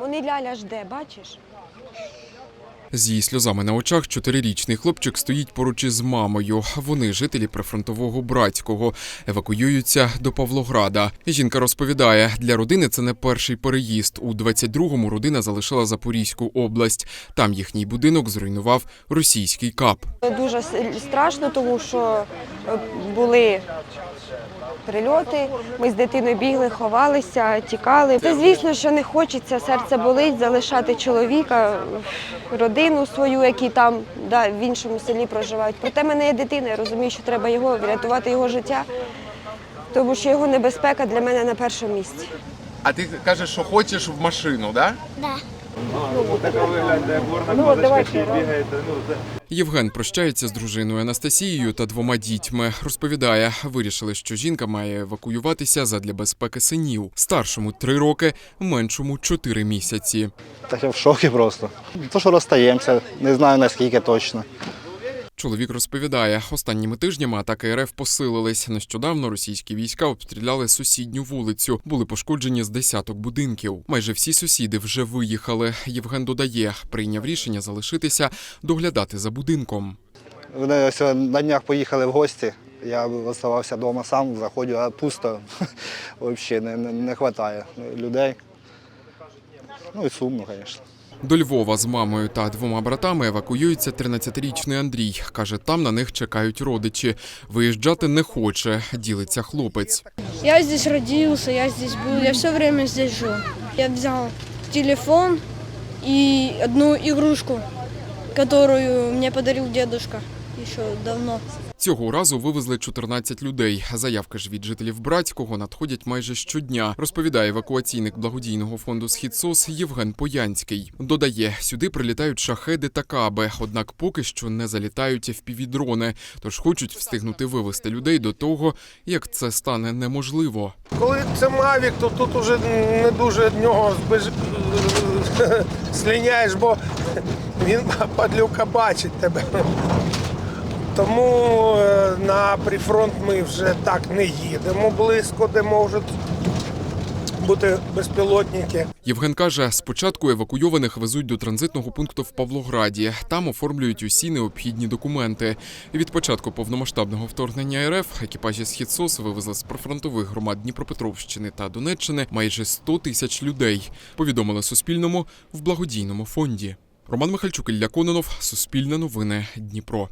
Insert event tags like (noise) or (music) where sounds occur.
Не ляля жде, бачиш? З її сльозами на очах чотирирічний хлопчик стоїть поруч із мамою. Вони жителі прифронтового братського, евакуюються до Павлограда. Жінка розповідає, для родини це не перший переїзд. У 22-му родина залишила Запорізьку область. Там їхній будинок зруйнував російський кап. Дуже страшно, тому що е, були прильоти. Ми з дитиною бігли, ховалися, тікали. Це, звісно, що не хочеться, серце болить залишати чоловіка, родину свою, які там да, в іншому селі проживають. Проте в мене є дитина, я розумію, що треба його врятувати його життя, тому що його небезпека для мене на першому місці. А ти кажеш, що хочеш в машину, так? да? Ну, давайте. Євген прощається з дружиною Анастасією та двома дітьми. Розповідає, вирішили, що жінка має евакуюватися задля безпеки синів. Старшому три роки, меншому чотири місяці. Так я в шокі просто. То, що розстаємося, не знаю наскільки точно. Чоловік розповідає, останніми тижнями атаки РФ посилились. Нещодавно російські війська обстріляли сусідню вулицю. Були пошкоджені з десяток будинків. Майже всі сусіди вже виїхали. Євген додає, прийняв рішення залишитися, доглядати за будинком. Вони ось на днях поїхали в гості. Я залишався вдома сам, заходжу, а пусто. (laughs) Взагалі не, не, не вистачає людей. Ну і сумно, звісно. До Львова з мамою та двома братами евакуюється 13-річний Андрій. Каже, там на них чекають родичі. Виїжджати не хоче, ділиться хлопець. Я здесь родився, я здесь був, я все время здесь жив. Я взяв телефон і одну ігрушку, яку мені подарив дедушка еще давно. Цього разу вивезли 14 людей. Заявки ж від жителів братського надходять майже щодня. Розповідає евакуаційник благодійного фонду Схід СОС Євген Поянський. Додає, сюди прилітають шахеди та каби, однак поки що не залітають впівдрони, тож хочуть встигнути вивезти людей до того, як це стане неможливо. Коли це Мавік, то тут уже не дуже від нього (laughs) сліняєш, бо він (laughs) падлюка бачить тебе. Тому е, на прифронт ми вже так не їдемо близько, де можуть бути безпілотники. Євген каже, спочатку евакуйованих везуть до транзитного пункту в Павлограді. Там оформлюють усі необхідні документи. Від початку повномасштабного вторгнення РФ екіпажі «Східсос» вивезли з прифронтових громад Дніпропетровщини та Донеччини майже 100 тисяч людей. Повідомили Суспільному в благодійному фонді. Роман Михальчук, Ілля Кононов, Суспільне новини, Дніпро.